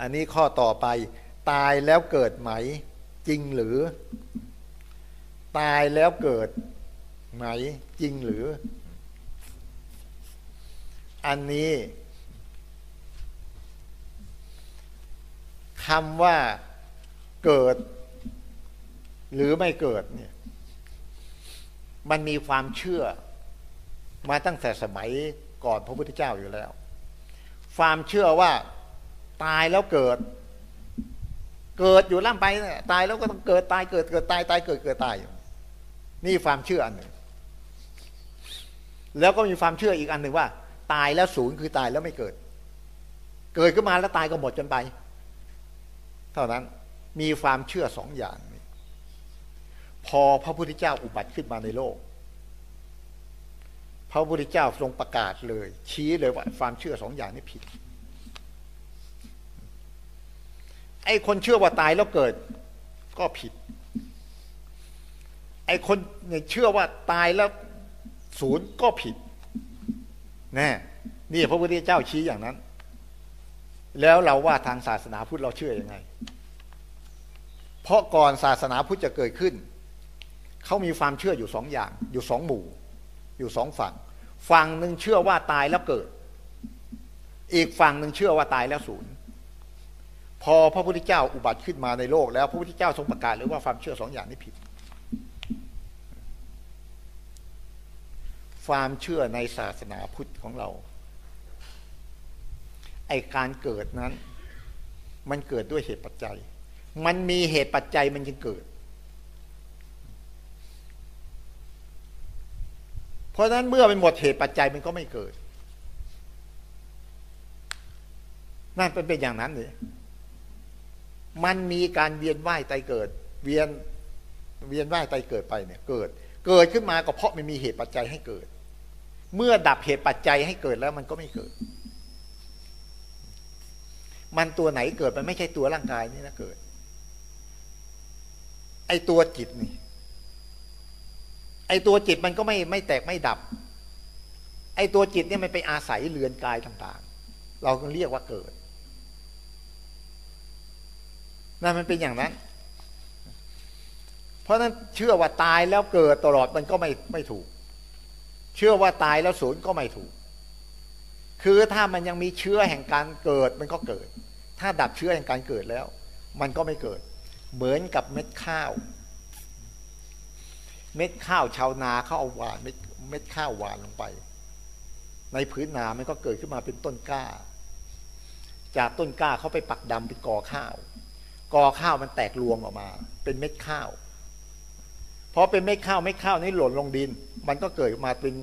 อันนี้ข้อต่อไป ตายแล้วเกิดไหม จริงหรือ ตายแล้วเกิดไหม จริงหรือ อันนี้คำว่าเกิด หรือไม่เกิดเนี่ย มันมีความเชื่อ มาตั้งแต่สมัยก่อนพระพุทธเจ้าอยู่แล้ว ความเชื่อว่า ตายแล้วเกิด เกิดอยู่ล่ำไปตายแล้วก็ต้องเกิดตายเกิดเกิดตายตายเกิดเกิดตายอยู่นี่ความเชื่ออันหนึ่งแล้วก็มีความเชื่ออีกอันหนึ่งว่า ตายแล้วศูนย์คือตายแล้วไม่เกิด เกิดขึ้นมาแล้วตายก็หมดจนไป เท่านั้นมีความเชื่อสองอย่างพอพระพุทธเจ้าอุบัติขึ้นมาในโลก พระพุทธเจ้าทรงประกาศเลย ชี้เลยว่าความเชื่อสองอย่างนี้ผิด ไอ้คนเชื่อว่าตายแล้วเกิด ก็ผิด ไอ้คนเนี่ยเชื่อว่าตายแล้วศูนย์ก็ผิดแน่นี่พระพุทธเจ้าชี้อย่างนั้น แล้วเราว่าทางศาสนาพุทธเราเชื่ออยังไง เพราะก่อนศาสนาพุทธจะเกิดขึ้น เขามีความเชื่ออยู่สองอย่าง อยู่สองหมู่ อยู่สองฝั่ง ฝั่งหนึ่งเชื่อว่าตายแล้วเกิด อีกฝั่งหนึ่งเชื่อว่าตายแล้วศูนย์ พอพระพุทธเจ้าอุบัติขึ้นมาในโลกแล้วพระพุทธเจ้าทรงประกาศเลยว่าความเชื่อสองอย่างนี้ผิด ความเชื่อในศาสนาพุทธของเรา ไอการเกิดนั้น มันเกิดด้วยเหตุปัจจัย มันมีเหตุปัจจัยมันจึงเกิด เพราะฉะนั้นเมื่อมันหมดเหตุปัจจัยมันก็ไม่เกิด นั่นเป็นเป็นอย่างนั้นเลย มันมีการเวียนว่ายตายเกิด เวียนเวียนว่ายตายเกิดไปเนี่ยเกิด เกิดขึ้นมาก็เพราะมันมีเหตุปัจจัยให้เกิด เมื่อดับเหตุปัจจัยให้เกิดแล้วมันก็ไม่เกิด มันตัวไหนเกิดมันไม่ใช่ตัวร่างกายนี่นะเกิด ไอตัวจิตนี่ ไอตัวจิตมันก็ไม่ไม่แตกไม่ดับ ไอตัวจิตเนี่ยมันไปอาศัยเรือนกายต่างๆ เราเรียกว่าเกิด นั่นมันเป็นอย่างนั้น เพราะนั้นเชื่อว่าตายแล้วเกิดตลอดมันก็ไม่ไม่ถูก เชื่อว่าตายแล้วศูนย์ก็ไม่ถูก คือถ้ามันยังมีเชื้อแห่งการเกิดมันก็เกิด ถ้าดับเชื้อแห่งการเกิดแล้ว มันก็ไม่เกิด เหมือนกับเม็ดข้าว เม็ดข้าวชาวนาเขาเอาหวานเม็ดเม็ดข้าวหวานลงไป ในพื้นนามันก็เกิดขึ้นมาเป็นต้นกล้า จากต้นกล้าเขาไปปักดำเป็นกอข้าว กอข้าวมันแตกรวงออกมา เป็นเม็ดข้าวพอเป็นเม็ดข้าวเม็ดข้าวนี้หล่นลงดิน มันก็เกิดมาเป็น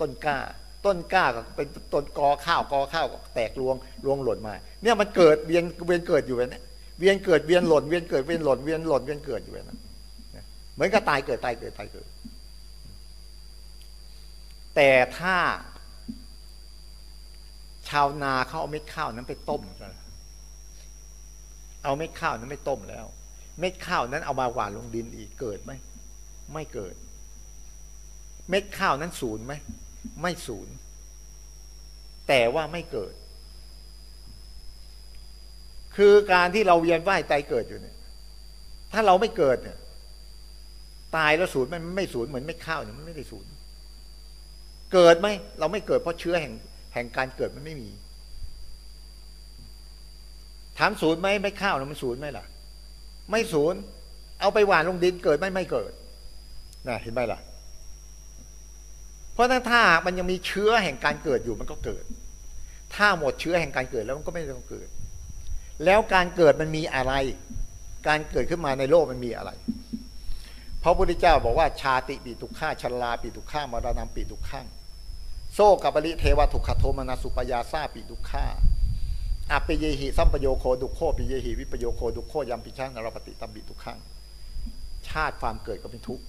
ต้นกล้า ต้นกล้าก็เป็นต้นกอข้าวกอข้าวก็แตกรวงรวงหล่นมา เนี่ยมันเกิดเวียนเวียนเกิดอยู่แบบนี้เวียนเกิดเวียนหล่นเวียนเกิดเวียนหล่นเวียนหล่นเวียนเกิดอยู่แบบนั้นเหมือนกับตายเกิดตายเกิดตายเกิด แต่ถ้า ชาวนาเขาเอาเม็ดข้าวนั้นไปต้ม เอาเม็ดข้าวนั้นไม่ต้มแล้ว เม็ดข้าวนั้นเอามาหว่านลงดินอีกเกิดไหมไม่เกิด เม็ดข้าวนั้นศูนย์ไหมไม่ศูนย์แต่ว่าไม่เกิด คือการที่เราเวียนว่ายตายเกิดอยู่เนี่ย ถ้าเราไม่เกิดเนี่ย ตายแล้วศูนย์มันไม่ศูนย์เหมือนเม็ดข้าวเนี่ยมันไม่ได้ศูนย์เกิดไหมเราไม่เกิดเพราะเชื้อแห่งแห่งการเกิดมันไม่มี ถามศูนย์ไหมไม่ข้าวแล้วมันศูนย์ไหมล่ะ ไม่ศูนย์ เอาไปหว่านลงดินเกิดไม่ไม่เกิดนะเห็นไหมล่ะ เพราะถ้ามันยังมีเชื้อแห่งการเกิดอยู่มันก็เกิด ถ้าหมดเชื้อแห่งการเกิดแล้วมันก็ไม่ต้องเกิด แล้วการเกิดมันมีอะไร การเกิดขึ้นมาในโลกมันมีอะไรพระพุทธเจ้าบอกว่าชาติปีตุข่าชลาปีตุข่ามรณะปีตุข่างโซกับบริเทวทุกขโทมนาสุปยาซาปีตุข่า อาปิเยหิสัมปโยโคดุโคปิเยหิวิปโยโคดุโคยัมปิช่างนรปฏิตัมบิทุกขังชาติความเกิดก็เป็นทุกข์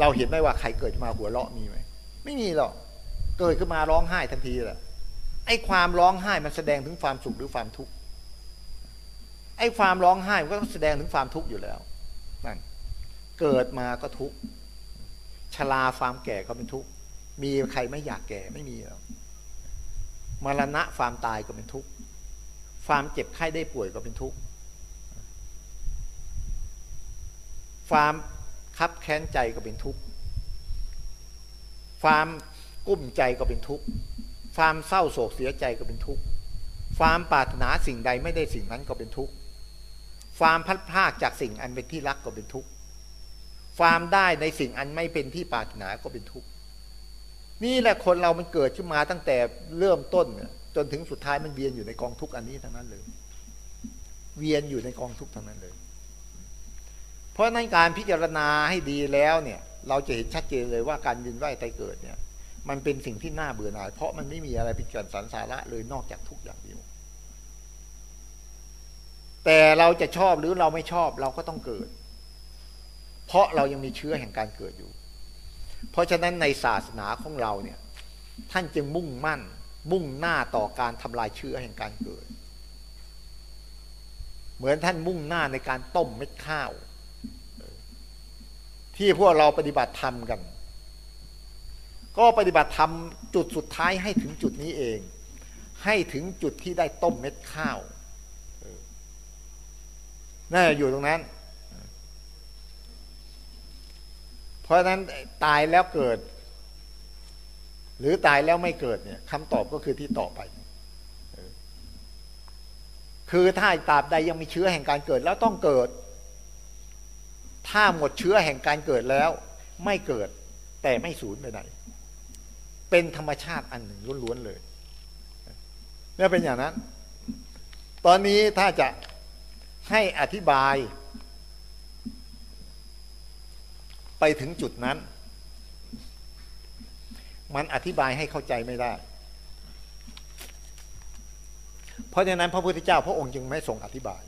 เราเห็นไหมว่าใครเกิดมาหัวเราะมีไหมไม่มีหรอกเกิดขึ้นมาร้องไห้ทันทีแหละไอ้ความร้องไห้มันแสดงถึงความสุขหรือความทุกข์ไอ้ความร้องไห้มันก็แสดงถึงความทุกข์อยู่แล้วนั่นเกิดมาก็ทุกข์ชราความแก่ก็เป็นทุกข์มีใครไม่อยากแก่ไม่มีหรอกมรณะความตายก็เป็นทุกข์ ความเจ็บไข้ได้ป่วยก็เป็นทุกข์ ความคับแค้นใจก็เป็นทุกข์ ความกุ้มใจก็เป็นทุกข์ ความเศร้าโศกเสียใจก็เป็นทุกข์ ความปรารถนาสิ่งใดไม่ได้สิ่งนั้นก็เป็นทุกข์ ความพัดพลากจากสิ่งอันเป็นที่รักก็เป็นทุกข์ ความได้ในสิ่งอันไม่เป็นที่ปรารถนาก็เป็นทุกข์ นี่แหละคนเรามันเกิดขึ้นมาตั้งแต่เริ่มต้นเนี่ย จนถึงสุดท้ายมันเวียนอยู่ในกองทุกข์อันนี้ทั้งนั้นเลย เวียนอยู่ในกองทุกข์ทั้งนั้นเลย เพราะนั้นการพิจารณาให้ดีแล้วเนี่ย เราจะเห็นชัดเจนเลยว่าการยินไหวตายเกิดเนี่ย มันเป็นสิ่งที่น่าเบื่อหน่าย เพราะมันไม่มีอะไรเป็นการสารสาระเลยนอกจากทุกอย่างเดียว แต่เราจะชอบหรือเราไม่ชอบเราก็ต้องเกิด เพราะเรายังมีเชื้อแห่งการเกิดอยู่ เพราะฉะนั้นในศาสนาของเราเนี่ย ท่านจึงมุ่งมั่น มุ่งหน้าต่อการทำลายเชื้อแห่งการเกิด เหมือนท่านมุ่งหน้าในการต้มเม็ดข้าว ที่พวกเราปฏิบัติธรรมกัน ก็ปฏิบัติธรรมจุดสุดท้ายให้ถึงจุดนี้เอง ให้ถึงจุดที่ได้ต้มเม็ดข้าวน่าอยู่ตรงนั้น เพราะฉะนั้นตายแล้วเกิด หรือตายแล้วไม่เกิดเนี่ยคำตอบก็คือที่ต่อไป คือถ้าตราบใดยังมีเชื้อแห่งการเกิดแล้วต้องเกิด ถ้าหมดเชื้อแห่งการเกิดแล้ว ไม่เกิด แต่ไม่สูญไปไหน เป็นธรรมชาติอันหนึ่งล้วนๆเลยเนี่ยเป็นอย่างนั้น ตอนนี้ถ้าจะให้อธิบาย ไปถึงจุดนั้น มันอธิบายให้เข้าใจไม่ได้ เพราะฉะนั้นพระพุทธเจ้าพระองค์จึงไม่ทรงอธิบาย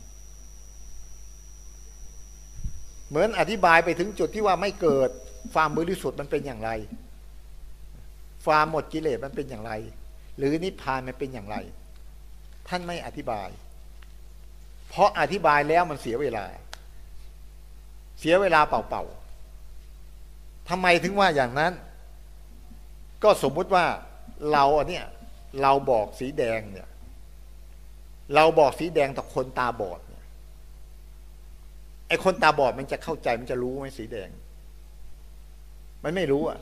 เหมือนอธิบายไปถึงจุดที่ว่าไม่เกิดความบริสุทธิ์มันเป็นอย่างไร ความหมดกิเลสมันเป็นอย่างไร หรือนิพพานมันเป็นอย่างไร ท่านไม่อธิบาย เพราะอธิบายแล้วมันเสียเวลา เสียเวลาเปล่าๆทำไมถึงว่าอย่างนั้น ก็สมมุติว่าเราอันเนี้ยเราบอกสีแดงเนี่ย เราบอกสีแดงต่อคนตาบอดเนี่ยไอ้คนตาบอดมันจะเข้าใจมันจะรู้ไหมสีแดง มันไม่รู้อะ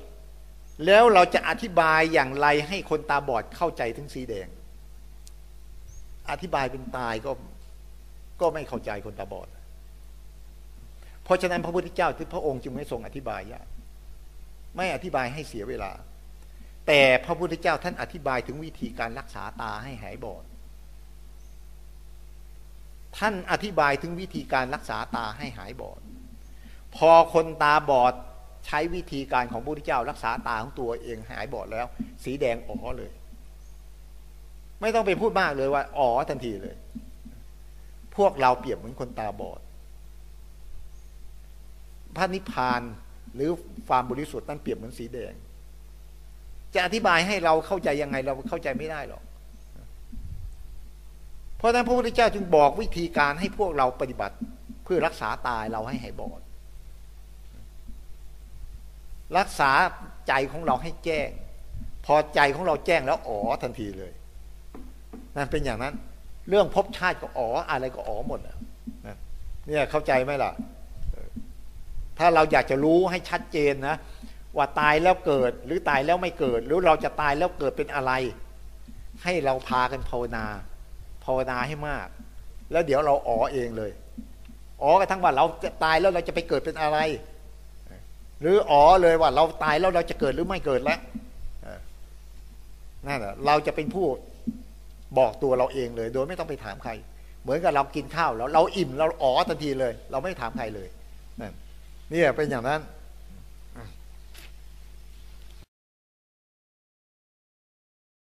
แล้วเราจะอธิบายอย่างไรให้คนตาบอดเข้าใจถึงสีแดง อธิบายเป็นตายก็ก็ไม่เข้าใจคนตาบอด เพราะฉะนั้นพระพุทธเจ้าที่พระองค์จึงไม่ทรงอธิบายยากไม่อธิบายให้เสียเวลา แต่พระพุทธเจ้าท่านอธิบายถึงวิธีการรักษาตาให้หายบอด ท่านอธิบายถึงวิธีการรักษาตาให้หายบอด พอคนตาบอดใช้วิธีการของพระพุทธเจ้ารักษาตาของตัวเองหายบอดแล้ว สีแดงอ๋อเลย ไม่ต้องไปพูดมากเลยว่าอ๋อทันทีเลย พวกเราเปรียบเหมือนคนตาบอดพระนิพพานหรือความบริสุทธิ์นั้นเปรียบเหมือนสีแดง จะอธิบายให้เราเข้าใจยังไงเราเข้าใจไม่ได้หรอก เพราะฉะนั้นพระพุทธเจ้าจึงบอกวิธีการให้พวกเราปฏิบัติเพื่อรักษาตายเราให้หายบอด รักษาใจของเราให้แจ้ง พอใจของเราแจ้งแล้วอ๋อทันทีเลยนั่นเป็นอย่างนั้น เรื่องพบชาติก็อ๋ออะไรก็อ๋อหมดเนี่ยเข้าใจไหมล่ะ ถ้าเราอยากจะรู้ให้ชัดเจนนะ ว่าตายแล้วเกิดหรือตายแล้วไม่เกิด หรือเราจะตายแล้วเกิดเป็นอะไร ให้เราพากันภาวนาภาวนาให้มาก แล้วเดี๋ยวเราอ๋อเองเลยอ๋อกระทั่งว่าเราจะตายแล้วเราจะไปเกิดเป็นอะไร หรืออ๋อเลยว่าเราตายแล้วเราจะเกิดหรือไม่เกิดแล้วนั่นแหละเราจะเป็นผู้บอกตัวเราเองเลย โดยไม่ต้องไปถามใคร เหมือนกับเรากินข้าวแล้ว เราอิ่มเราอ๋อทันทีเลย เราไม่ถามใครเลยนี่เป็นอย่างนั้น